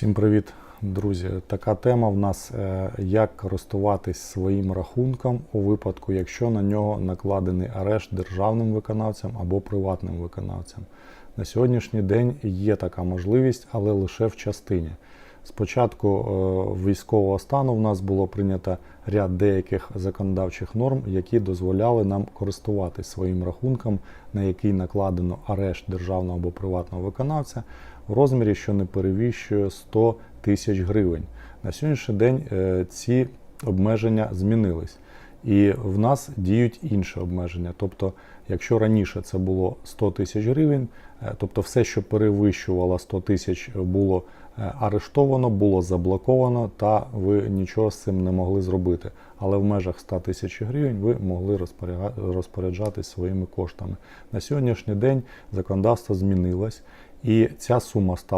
Всім привіт, друзі! Така тема в нас е, як користуватись своїм рахунком у випадку, якщо на нього накладений арешт державним виконавцям або приватним виконавцям. На сьогоднішній день є така можливість, але лише в частині. Спочатку е, військового стану в нас було прийнято ряд деяких законодавчих норм, які дозволяли нам користуватись своїм рахунком, на який накладено арешт державного або приватного виконавця в розмірі, що не перевищує 100 тисяч гривень. На сьогоднішній день е, ці обмеження змінились. І в нас діють інші обмеження. Тобто, якщо раніше це було 100 тисяч гривень, е, тобто все, що перевищувало 100 тисяч, було е, арештовано, було заблоковано, та ви нічого з цим не могли зробити. Але в межах 100 тисяч гривень ви могли розпоряджатись своїми коштами. На сьогоднішній день законодавство змінилось, і ця сума стала.